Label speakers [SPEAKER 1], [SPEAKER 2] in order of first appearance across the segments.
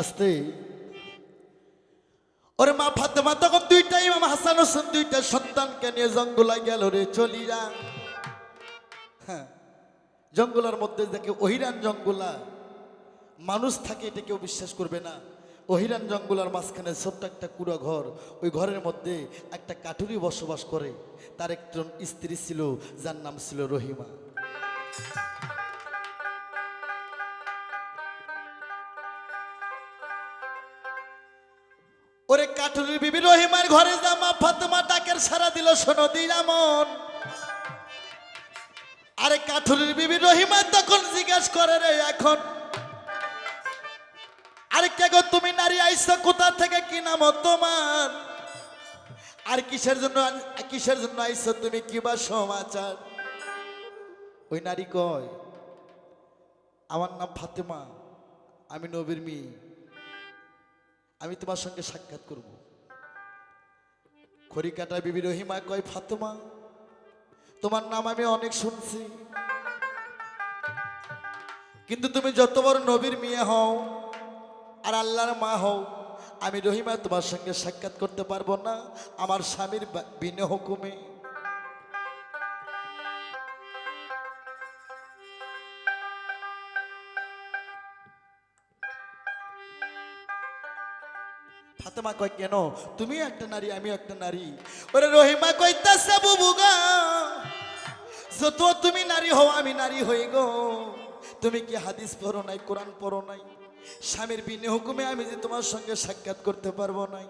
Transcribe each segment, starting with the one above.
[SPEAKER 1] আসতে। ওরে মা ফাতেমা, তখন দুইটা ইমাম হাসান হোসেন, দুইটা সন্তানকে নিয়ে জঙ্গলায় গেল রে চলিরা হ্যাঁ জঙ্গলার মধ্যে দেখে অহিরান জঙ্গলা, মানুষ থাকে, এটা কেউ বিশ্বাস করবে না। অহিরান জঙ্গলার মাঝখানে ছোট্ট একটা কুড়া ঘর, ওই ঘরের মধ্যে একটা কাঠুরি বসবাস করে। তার একজন স্ত্রী ছিল, যার নাম ছিল রহিমা। কাঠুরির বিবি রহিমার ঘরে জামা সারা দিল, শোনো দিরামন আরে কাঠুরির বিবি রহিমা তখন জিজ্ঞেস করে রে, এখন? আরে কে গো, তুমি নারী আইসা কোথা থেকে কি নাম তোমার? আর কিসের জন্য কিসের জন্য আইসো তুমি, কি বা সমাচার? ওই নারী কয় আমার নাম ফাতেমা, আমি নবীর মেয়ে। আমি তোমার সঙ্গে সাক্ষাৎ করব। খড়িকাটা বিবি রহিমা কয়, ফাতেমা, তোমার নাম আমি অনেক শুনছি। কিন্তু তুমি যত বড় নবীর মেয়ে হও আর আল্লাহর মা হও, আমি রহিমা তোমার সঙ্গে সাক্ষাৎ করতে পারব না। আমার স্বামীর বিনে হুকুমে ফাতেমা কয়, কেন? তুমি একটা নারী আমি একটা নারী। ওরে রহিমা কইতাছে বুবুগা যত তুমি নারী হও, আমি নারী হই গো। তুমি কি হাদিস পড়ো নাই, কোরআন পড়ো নাই? স্বামীর বিনে হুকুমে আমি যে তোমার সঙ্গে সাক্ষাৎ করতে পারব নাই।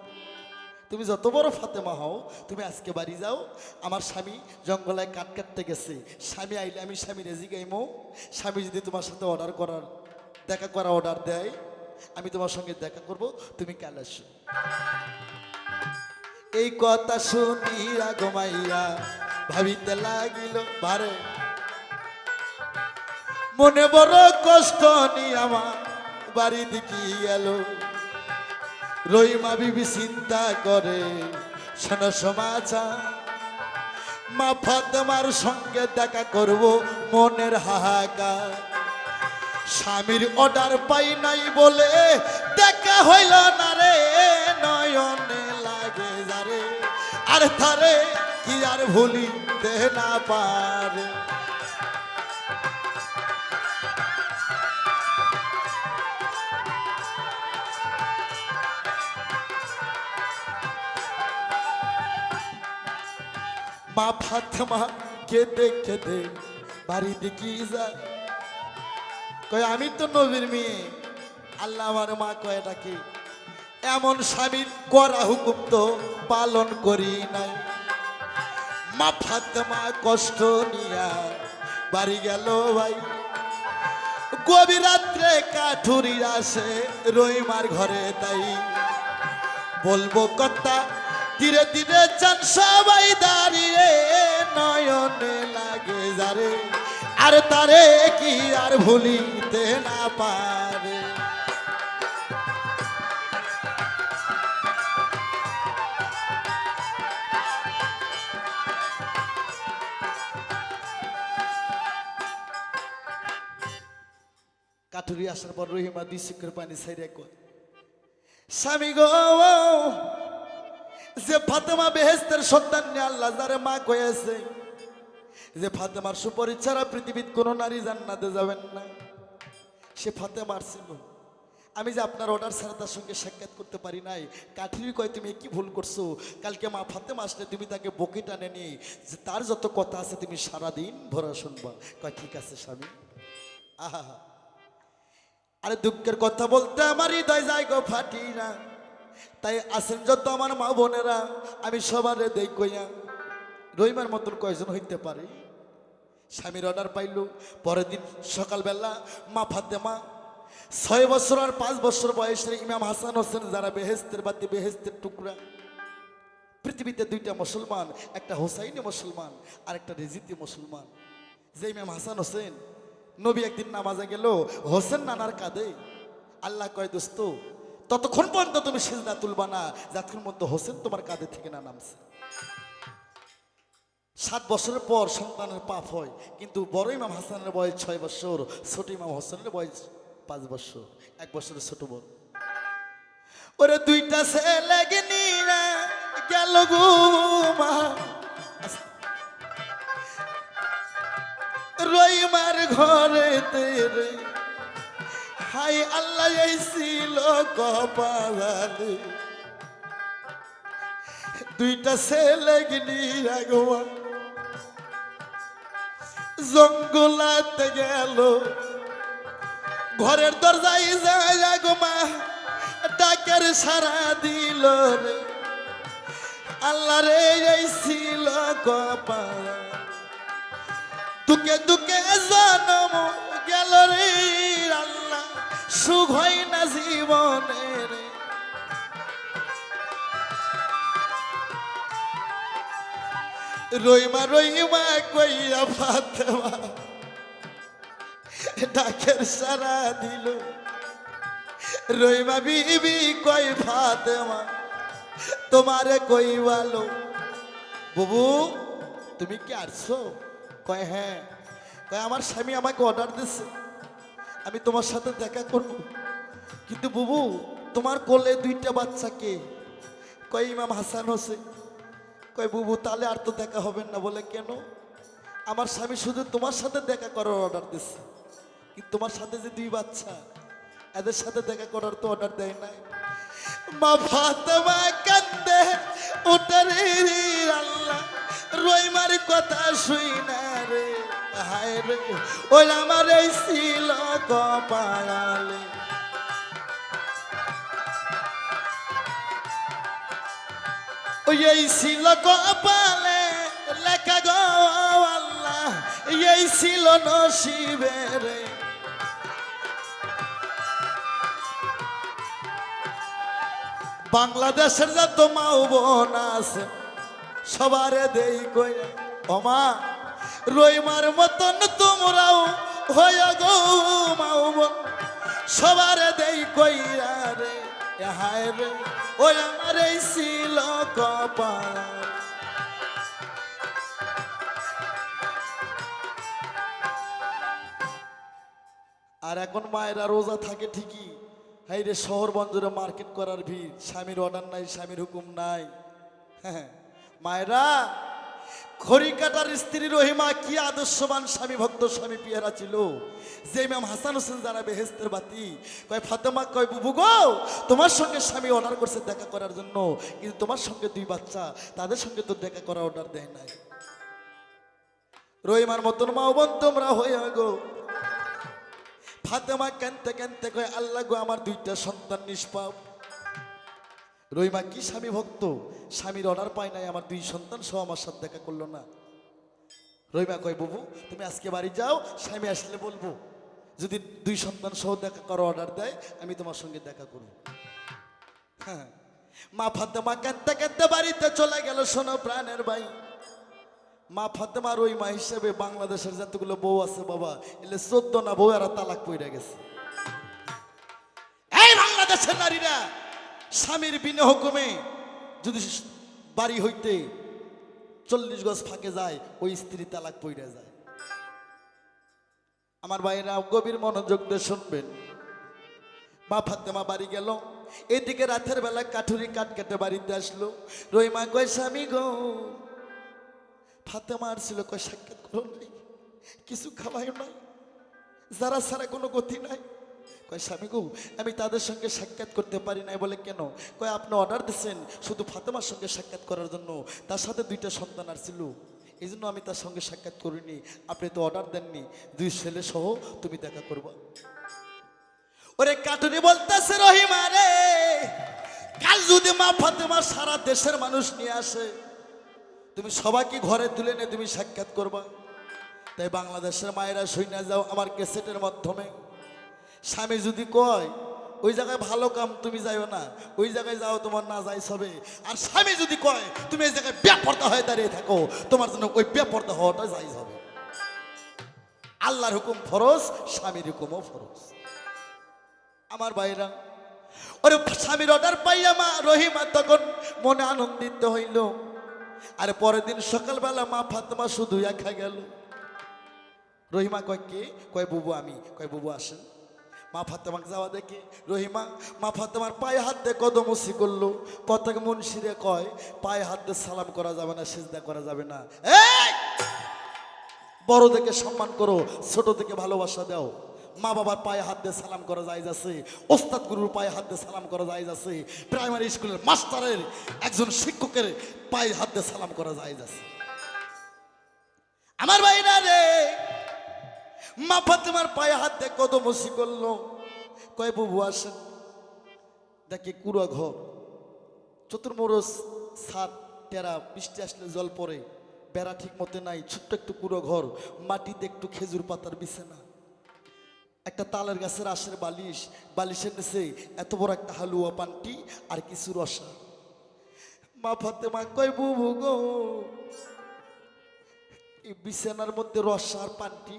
[SPEAKER 1] তুমি যত বড় ফাতেমা হও, তুমি আজকে বাড়ি যাও। আমার স্বামী জঙ্গলায় কাট কাটতে গেছে। স্বামী আইলে আমি স্বামী রেজি গাইমো স্বামী যদি তোমার সাথে অর্ডার করার, দেখা করা অর্ডার দেয়, আমি তোমার সঙ্গে দেখা করব। তুমি কাল আসো। এই কথা শুনিয়া ঘুমাইয়া ভাবিতে লাগিল, বারে, মনে বড় কষ্ট নি আমার বাড়ি দিকে গেল রহিমা বিবি চিন্তা করে, শোন সমাচার মা ফাতেমার সঙ্গে দেখা করব মনের হাহাকার। স্বামীর অর্ডার পাই নাই বলে দেখা হইল না রে। নয়নে লাগে যারে। আর তারে কি আর ভুলিতে না পারে। মা ফাতেমা কেঁদে কেঁদে বাড়ি দেখি যায়। কয়, আমি তো নবীর মেয়ে। আল্লাহ আমার মা কয় ডাকে এমন স্বামীর করা হুকুম তো পালন করি নাই। মা ফাতেমা কষ্ট নিয়া বাড়ি গেল ভাই। গভীর রাত্রে কাঠুরি আসে রহিমার ঘরে তাই। বলব কথা ধীরে ধীরে চান সবাই দাঁড়িয়ে, নয়নে লাগে যারে। আর তারে কি আর ভুলিতে না পারে। কাঠুরি আসার পর রহিমা দুই শিখর পানি সাইরে কয় স্বামী গো, যে ফাতেমা বেহেস্তের সন্তান নিয়ে আল্লাহ যারে মা কয়েছে যে ফাতেমার সুপরিচ ছাড়া পৃথিবীর কোনো নারী জান্নাতে যাবেন না। সে ফাতেমার ছিল। আমি যে আপনার অর্ডার ছাড়া তার সঙ্গে সাক্ষাৎ করতে পারি নাই। কাঠিরি কয়, তুমি কি ভুল করছ? কালকে মা ফাতেমা আসলে তুমি তাকে বকে টানে নিয়ে যে তার যত কথা আছে তুমি সারাদিন ভরা শুনবা। কয়, ঠিক আছে স্বামী। আহা। আরে দুঃখের কথা বলতে আমার হৃদয় যায় গো ফাটি না তাই আসেন যত আমার মা বোনেরা, আমি সবার দেই কইয়া। রহিমার মতন কয়জন হইতে পারে? স্বামীর অর্ডার পাইল, পরের দিন সকালবেলা মা ফাতেমা, ছয় বছর আর পাঁচ বছর বয়সের ইমাম হাসান হোসেন যারা বেহেস্তের বাতি, বেহেস্তের টুকরা। পৃথিবীতে দুইটা মুসলমান, একটা হোসাইনি মুসলমান আর একটা রেজিতি মুসলমান। যে ইমাম হাসান হোসেন নবী একদিন নামাজে গেল, হোসেন নানার কাঁদে আল্লাহ কয়, দোস্ত, ততক্ষণ পর্যন্ত তুমি সিজদা তুলবা না, যতক্ষণ মধ্যে হোসেন তোমার কাঁধে থেকে না নামছে। সাত বছরের পর সন্তানের পাপ হয়, কিন্তু বড় ইমাম হাসানের বয়স ছয় বছর, ছোট ইমাম হোসেনের বয়স পাঁচ বছর, এক বছরের ছোট বড় ওরে দুইটা ছেলে গেল গো মা। রইমার ঘরে তেরে। হাই আল্লাহ ছিল কপালে দুইটা ছেলে গিনি রাগমা জঙ্গলাতে গেল। ঘরের দরজায় যায় গো মা ডাকের সারা দিল রে। আল্লাহ রে ছিল কপাল দুকে দুকে জনম গেল রে আল্লাহ সুখ হয় না জীবনে রে। রইমা রইমা কইয়া ফাতেমা, ডাকের সারা দিল। রইমা বিবি কই ফাতেমা, তোমারে কই ভালো বুবু, তুমি কি আসছো? কয় হ্যাঁ। কয়, আমার স্বামী আমাকে অর্ডার দিচ্ছে আমি তোমার সাথে দেখা করব। কিন্তু বুবু, তোমার কোলে দুইটা বাচ্চাকে কয়, ইমাম হাসান হোসেন। কয়, বুবু, তাহলে আর তো দেখা হবে না। বলে, কেন? আমার স্বামী শুধু তোমার সাথে দেখা করার অর্ডার দিচ্ছে কিন্তু তোমার সাথে যে দুই বাচ্চা, এদের সাথে দেখা করার তো অর্ডার দেয় নাই। মা ফাতেমা কান্দে ওটারে আল্লাহ। রইমার কথা শুই না রে, হায় রে। ওই আমার এই ছিল কপালে এই ছিল কপালে লেখা গো এই ছিল নসিবের বাংলাদেশের যত মাও বোন আছে সবারে দেই কই ওমা রইমার মতন তোমরাও হয়ে গো মাও বোন। সবারে দেই কইরা রে হায় রে, ওই আমার এই ছিল কপাল। আর এখন মায়েরা রোজা থাকে ঠিকই হাই রে শহর বন্দরে মার্কেট করার ভিড়, স্বামীর অর্ডার নাই, স্বামীর হুকুম নাই। হ্যাঁ মায়েরা খড়ি কাটার স্ত্রী রহিমা কি আদর্শবান স্বামী, ভক্ত স্বামী, পিয়ারা ছিল? যে ম্যাম হাসান হোসেন যারা বেহেস্তের বাতি। কয়, ফাতেমা কয়, বুবু গো, তোমার সঙ্গে স্বামী অর্ডার করছে দেখা করার জন্য, কিন্তু তোমার সঙ্গে দুই বাচ্চা, তাদের সঙ্গে তো দেখা করার অর্ডার দেয় নাই। রহিমার মতন মা বোন তোমরা হয়ে গো। ফাতেমা কেনতে কেনতে কয়, আল্লাহ গো, আমার দুইটা সন্তান নিষ্পাপ। রহিমা, কি স্বামী ভক্ত? স্বামীর অর্ডার পায় নাই, আমার দুই সন্তান সহ আমার সাথে দেখা করল না। রহিমা কয়, বাবু, তুমি আজকে বাড়ি যাও, স্বামী আসলে বলব। যদি দুই সন্তান সহ দেখা করো, অর্ডার দেয়, আমি তোমার সঙ্গে দেখা করব। হ্যাঁ মা ফাতেমা কাঁদতে কাঁদতে বাড়িতে চলে গেল, শোনো প্রাণের ভাই। মা ফাতেমার ওই মা হিসেবে বাংলাদেশের যতগুলো বউ আছে বাবা, এলে চোদ্দ না বউ এরা তালাক পইরা গেছে। এই বাংলাদেশের নারীরা স্বামীর বিনা হুকুমে যদি বাড়ি হইতে চল্লিশ গজ ফাঁকে যায়, ওই স্ত্রী তালাক পইরা যায়। আমার ভাইরা গভীর মনোযোগ দিয়ে শুনবেন। মা ফাতেমা বাড়ি গেল। এদিকে রাতের বেলা কাঠুরি কাঠ কেটে বাড়িতে আসলো। রইমা কয় স্বামী গো? ফাতেমা আর ছিল কয় সাক্ষাৎ করো নাই? কিছু খাওয়াই নাই? যারা ছাড়া কোনো গতি নাই? কয়, স্বামী গো, আমি তাদের সঙ্গে সাক্ষাৎ করতে পারি নাই। বলে, কেন? কয়, আপনি অর্ডার দিচ্ছেন শুধু ফাতেমার সঙ্গে সাক্ষাৎ করার জন্য, তার সাথে দুইটা সন্তান আর ছিল। এই জন্য আমি তার সঙ্গে সাক্ষাৎ করিনি। আপনি তো অর্ডার দেননি। দুই ছেলে সহ তুমি দেখা করবা। ওরে কাটুরি বলতেছে রহিমা রে কাল যদি মা ফাতেমা সারা দেশের মানুষ নিয়ে আসে, তুমি সবাইকে ঘরে তুলে নিয়ে তুমি সাক্ষাৎ করবা। তাই বাংলাদেশের মায়েরা সইনা যাও আমার ক্যাসেটের মাধ্যমে। স্বামী যদি কয়, ওই জায়গায় ভালো কাম তুমি যাইও না, ওই জায়গায় যাও, তোমার না যাই সবে আর স্বামী যদি কয়, তুমি এই জায়গায় ব্যাপর্দা হয়ে দাঁড়িয়ে থাকো, তোমার জন্য ওই ব্যাপর্দা হওয়াটা যাই হবে। আল্লাহর হুকুম ফরজ, স্বামীর হুকুমও ফরজ। আমার ভাইরা, ওরে স্বামীর অর্ডার পাইয়া মা রহিমা তখন মনে আনন্দিত হইল। আর পরের দিন সকালবেলা মা ফাতেমা শুধু একা গেল। রহিমা কয় কে? কয়, বুবু আমি। কয়, বুবু আসেন। মা ফাতেমাকে যাওয়া দেখে? রহিমা, মা ফাতেমার পায়ে হাত দিয়ে কদমসি করল। কতক মুন্সিরে কয়, পায়ে হাত দিয়ে সালাম করা যাবে না, সিজদা করা যাবে না! বড় থেকে সম্মান করো, ছোট থেকে ভালোবাসা দাও। মা বাবার পায়ে হাত দিয়ে সালাম করা যায় যাচ্ছে। ওস্তাদ গুরুর পায়ে হাত দিয়ে সালাম করা যায় যাচ্ছে। প্রাইমারি স্কুলের মাস্টারের একজন শিক্ষকের পায়ে হাত দিয়ে সালাম করা যায় যাচ্ছে। আমার ভাইরা রে মা ফাতেমার পায়ে হাত দিয়ে কত মসি করল। কয়, বুবু, আসেন। দেখে কুড়া ঘর। চতুর্মোরস সাত টেরা, বৃষ্টি আসলে জল পড়ে। বেড়া ঠিক মতো নাই, ছোট্ট একটু কুড়ো ঘর। মাটিতে একটু খেজুর পাতার বিছানা। একটা তালের গাছের আশের বালিশ, বালিশের নিচে এত বড় একটা হালুয়া পানটি আর কিছু রসা। মা ফাতেমা কয়, বুবু গো, এই বিছানার মধ্যে রসা আর পানটি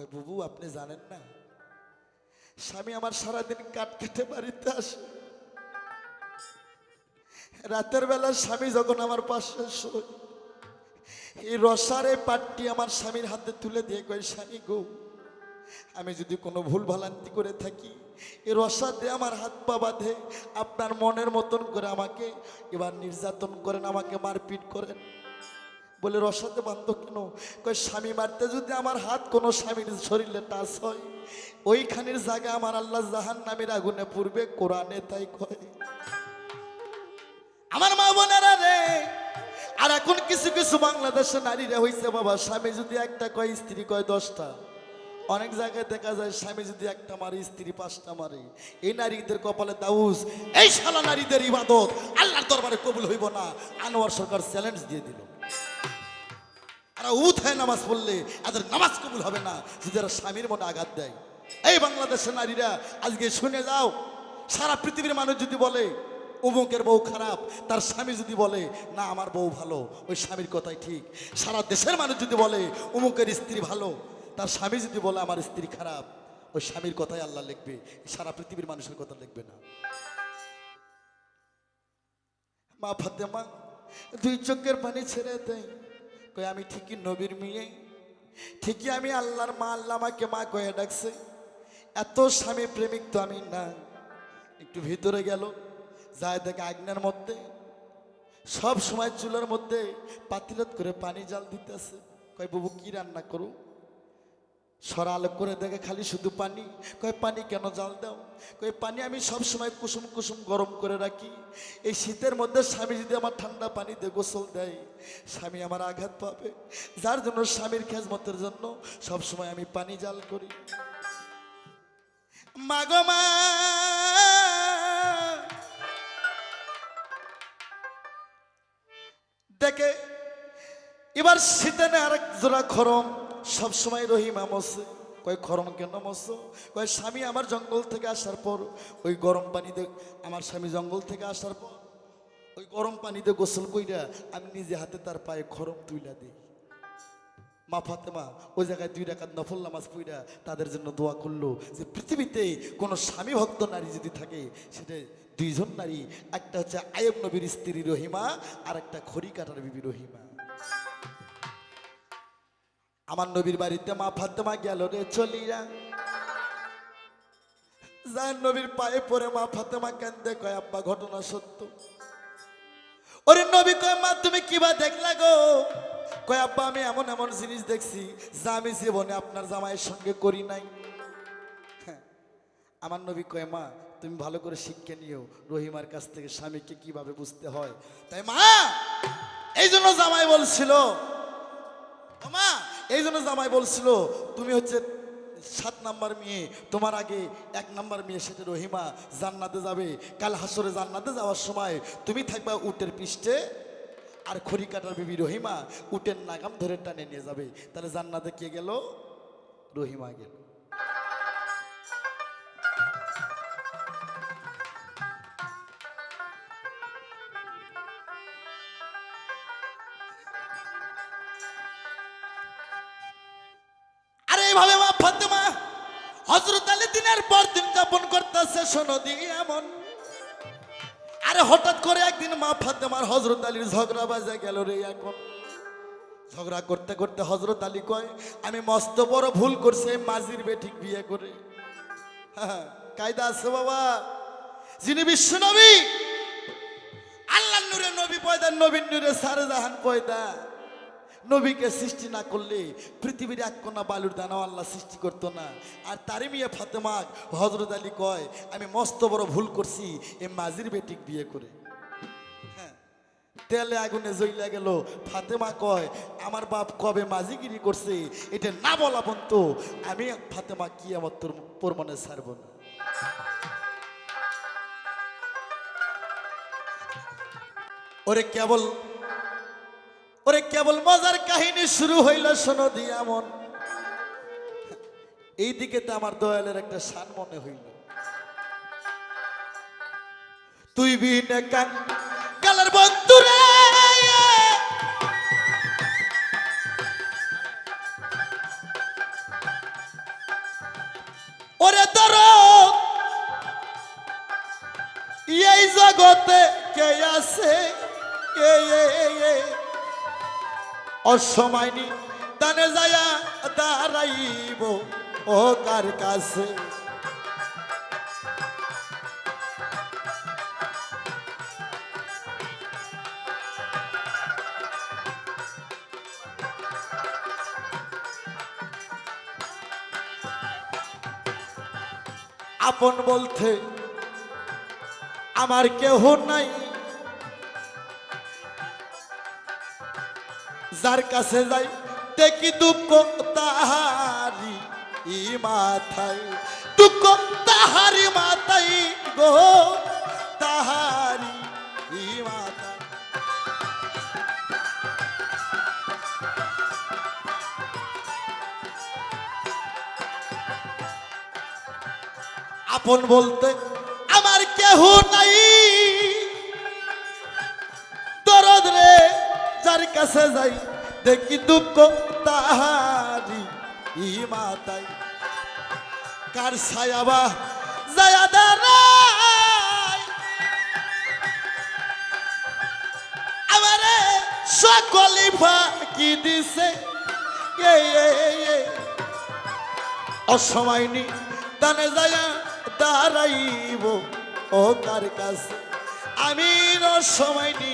[SPEAKER 1] কয়, বুবু, আপনি জানেন না? স্বামী আমার সারাদিন কাট কেটে বাড়িতে আসে। রাতের বেলা স্বামী যখন আমার পাশে শোয়, এই রসারে পাটটি আমার স্বামীর হাতে তুলে দিয়ে কয়, স্বামী গো, আমি যদি কোনো ভুল ভালান্তি করে থাকি, এই রসা দিয়ে আমার হাত পা বাঁধে। আপনার মনের মতন করে আমাকে এবার নির্যাতন করেন, আমাকে মারপিট করেন। বলে রসাতে বান্ধ কেন? কয়, স্বামী মারতে যদি আমার হাত কোনো স্বামীর শরীরে টাচ হয়, ওইখানের জায়গা আমার আল্লাহ জাহান নামের আগুনে পূর্বে কোরআনে তাই কয়। আমার মা বোনেরা রে, আর এখন কিছু কিছু বাংলাদেশের নারীরা হইছে বাবা, স্বামী যদি একটা কয়, স্ত্রী কয় দশটা। অনেক জায়গায় দেখা যায় স্বামী যদি একটা মারে, স্ত্রী পাঁচটা মারে। এই নারীদের কপালে দাউস, এই শালা নারীদের ইবাদত আল্লাহর দরবারে কবুল হইব না। আনোয়ার সরকার চ্যালেঞ্জ দিয়ে দিল। আর উঠায় নামাজ পড়লে এদের নামাজ কবুল হবে না, যদি এরা স্বামীর মনে আঘাত দেয়। এই বাংলাদেশের নারীরা, আজকে শুনে যাও, সারা পৃথিবীর মানুষ যদি বলে অমুকের বউ খারাপ তার স্বামী যদি বলে, না, আমার বউ ভালো ওই স্বামীর কথাই ঠিক। সারা দেশের মানুষ যদি বলে অমুকের স্ত্রী ভালো তার স্বামী যদি বলে, আমার স্ত্রী খারাপ ওই স্বামীর কথাই আল্লাহ লিখবে। সারা পৃথিবীর মানুষের কথা লিখবে না। মা ফাতেমা, দুই চোখের পানি ছেড়ে দেয়। কই আমি ঠিকই নবীর মেয়ে। ঠিকই আমি আল্লাহর মা, আল্লাহ আমাকে মা কয়ে ডাকছে। এত স্বামী প্রেমিক তো আমি না। একটু ভিতরে গেল, যায় দেখে আগ্নের মধ্যে। সব সময় চুলার মধ্যে পাতিলত করে পানি জাল দিতেছে। কয়, বাবু, কি রান্না করু? সরা আলো করে দেখে খালি শুধু পানি। কয়, পানি কেন জাল দাও? কয়, পানি আমি সব সময় কুসুম কুসুম গরম করে রাখি। এই শীতের মধ্যে স্বামী যদি আমার ঠান্ডা পানিতে গোসল দেয়, স্বামী আমার আঘাত পাবে। যার জন্য স্বামীর খেজমতের জন্য সব সময় আমি পানি জাল করি। মাগো মা! দেখে, এবার শীতেনে আরেক জোড়া খরম। সবসময় রহিমা মসে কয়, খরম কেন মসো কয়, স্বামী আমার জঙ্গল থেকে আসার পর, ওই গরম পানিতে আমার স্বামী জঙ্গল থেকে আসার পর, ওই গরম পানিতে গোসল কইরা আমি নিজে হাতে তার পায়ে খরম তুইলা দিই। মা ফাতেমা, ওই জায়গায় দুই রাকাত নফল নামাজ পইরা তাদের জন্য দোয়া করল যে, পৃথিবীতে কোনো স্বামী ভক্ত নারী যদি থাকে, সেটা দুইজন নারী, একটা হচ্ছে আয়ব নবীর স্ত্রী রহিমা আর একটা খড়ি কাটার বিবি রহিমা। আমার নবীর বাড়িতে মা ফাতেমা গেল রে চলিয়া যার নবীর পায়ে পড়ে মা ফাতেমা কেন্দে কয় আব্বা ঘটনা সত্য। ওরে নবী কয় মা তুমি কিবা দেখলা গো? কয় আব্বা আমি এমন এমন জিনিস দেখছি যা আমি জীবনে আপনার জামাইয়ের সঙ্গে করি নাই। হ্যাঁ, আমার নবী কয় মা তুমি ভালো করে শিক্ষা নিও। রহিমার কাছ থেকে স্বামীকে কীভাবে বুঝতে হয়? তাই মা এই জন্য জামাই বলছিল এই জন্য জামাই বলছিল, তুমি হচ্ছে সাত নাম্বার মেয়ে, তোমার আগে এক নাম্বার মেয়ে সেটা রহিমা জান্নাতে যাবে। কাল হাসরে জান্নাতে যাওয়ার সময় তুমি থাকবা উটের পৃষ্ঠে আর খড়ি কাটার বিবি রহিমা উটের নাগাম ধরে টানে নিয়ে যাবে। তাহলে জান্নাতে কে গেল? রহিমা গেল। এইভাবে মা ফাতেমা হজরত আলী দিনের পর দিন যাপন করতেছে, শোনো দিয়ে এমন। আরে হঠাৎ করে একদিন মা ফাতেমার হজরত আলীর ঝগড়া বাজে গেল রে এখন। ঝগড়া করতে করতে হজরত আলী কয়, আমি মস্ত বড় ভুল করছি মাঝির বেঠিক বিয়ে করে। হ্যাঁ কায়দা আছে বাবা। যিনি বিশ্ব নবী আল্লাহ নূরে নবী পয়দা নবীন নূরে সারে জাহান পয়দা। নবীকে সৃষ্টি না করলে পৃথিবীর এক কোনা বালুর দানাও আল্লাহ সৃষ্টি করতো না। আর তারে মিয়া ফাতেমাক হজরত আলী কয়, আমি মস্ত বড় ভুল করছি, এ মাজির বেটিক বিয়ে করে। হ্যাঁ তেলে আগুনে জ্বইলা গেল। ফাতেমা কয়, আমার বাপ কবে মাঝিগিরি করছে, এটা না বলা পর্যন্ত আমি ফাতেমা কি আমার তোর প্রমাণে ছাড়ব না। ওরে কেবল ওরে কেবল মজার কাহিনী শুরু হইল, শোনো দিয়ামন এই দিকে তো আমার দয়ালের একটা সান মনে হইল। তুই বিনে কান কালার বন্ধুরে ওরে তোর এই জগতে কে আছে? এ। অসময়নি। দানে যায়া দাঁড়াইব ও কার কাছে? আপন বলতে আমার কেহ নাই। যার কাছে যাই, দেখি দুঃখ তাহারি মাথায়। দুঃখ তাহারি মাথায় গো, তাহারি মাথায়। আপন বলতে আমার কেহ নাই। দরদ রে, যার কাছে যাই দেখি দুঃখ তাহারি ই মাতাই কার ছায়াবা যায়া দাঁড়াই আমারে সকলি ফাঁকি দিছে। এ অসময়নি দানে যায়া দাঁড়াইব। ও কার কাছে? আমি অসময়নি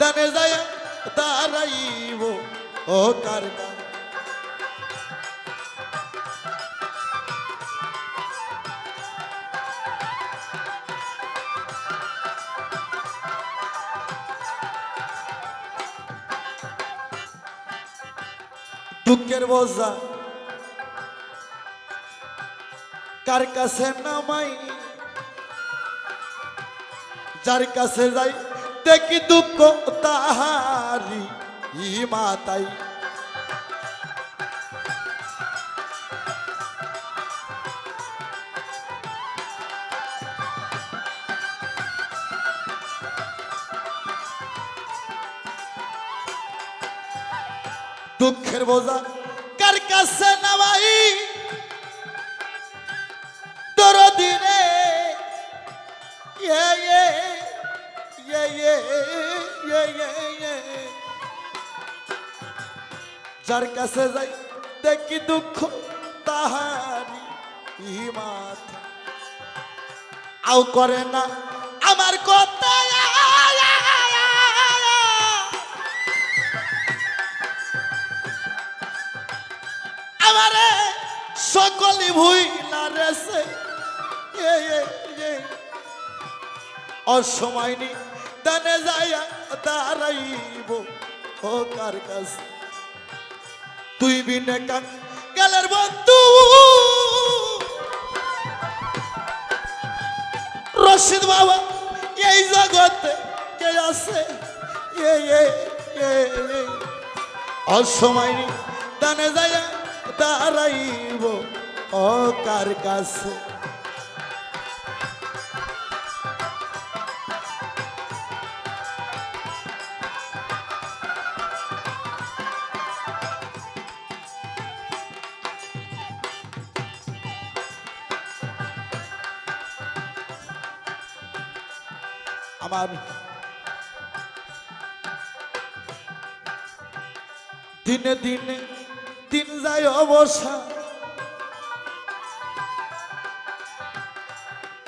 [SPEAKER 1] দানে যায়া দাঁড়াইব। ও কার কাছে দুঃখের বোঝা। কার কাছে নামাই? যার কাছে যাই দেখি দুঃখ তাহারি। ই মাতাই। দুঃখের বোঝা কার কাছে নামাই? যার কাছে যাই, দেখি দুঃখ তাহারি আও করে না আমার কথা। আমারে সকলি ভুইলা রেছে। এ অসময়নি দানে যায়া দাঁড়াইব, ও কার কাছে? তুই বিনে কান গেলের বন্ধু। রশিদ বাবা, এই জগতে কে আছে? এ এ অসময়নি দানে যায় দাঁড়াইব ও কার কাছে। আমার দিনে দিনে দিন যায় অবসা।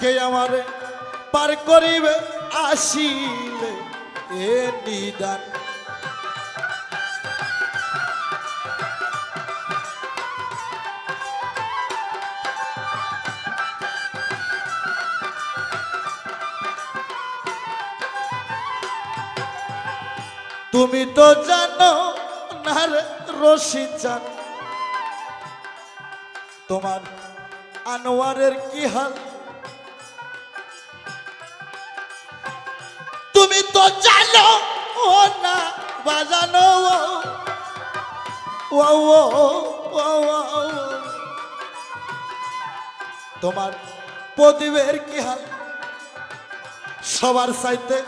[SPEAKER 1] কে আমারে পার করিবে আসিলে? এ নিদান। তুমি তো জানো না রে রশি চান। তোমার আনোয়ারের কি হাল? তুমি তো জানো, ও না বাজানো, ও। তোমার প্রদীপের কি হাল? সবার সাইতে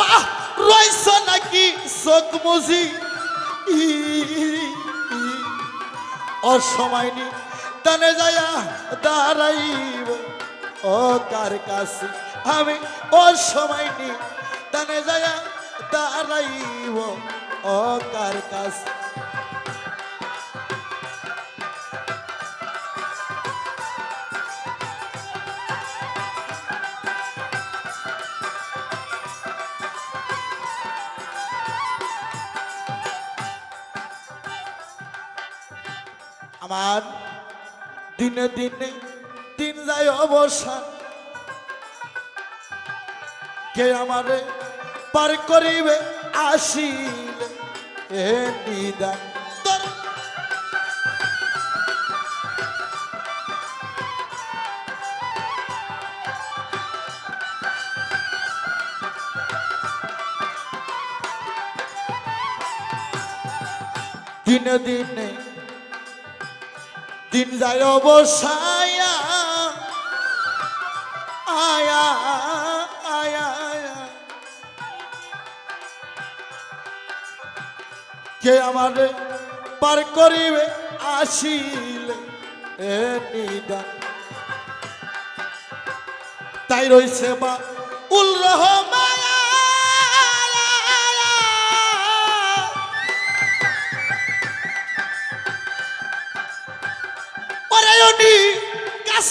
[SPEAKER 1] বাবা, রয়েছ নাকি চোখ মুজি অসময় নি তানে যায়া দাঁড়াইব। ও কার কাছে? আমি অসময় সময় নি তানে যায়া দাঁড়াইব। ও কার কাছে? আমার। দিনে দিনে দিন যায় অবসান কে আমারে পার করিবে আসিলে? এ নিদান। দিনে দিনে দিন যায় অবসায়া আয়া আয়া কে আমার পার করিবে আসিলে তাই রইছে বা উল রহমান।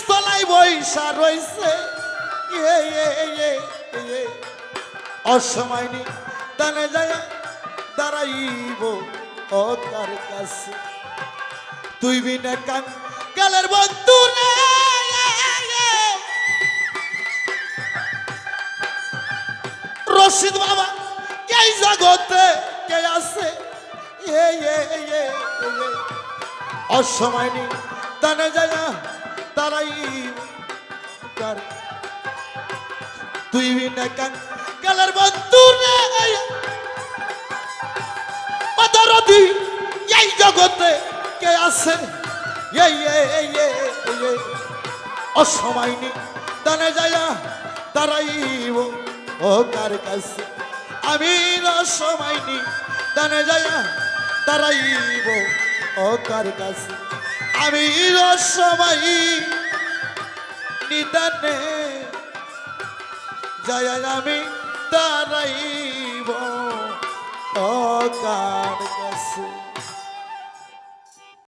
[SPEAKER 1] গাছতলায় বৈশা রইছে। ইয়ে ইয়ে ইয়ে অসময় নি দানে যায় দাঁড়াইব ও তার কাছে। তুই বিনা কান কালের বন্ধু রশিদ বাবা এই জগতে কে আছে? অসময় নি দানে যায় তারাই তার তুই বিনা কান বন্ধু রে। অদরদি এই জগতে কে আছে? এই এই এই এই এই অসময় নি দানে যায় তারাইব ও কার কাছে? আমি রসময় নি দানে যায় তারাইব ও কার কাছে? আমি রসময় নিদানে যায় আমি তারাইব অকার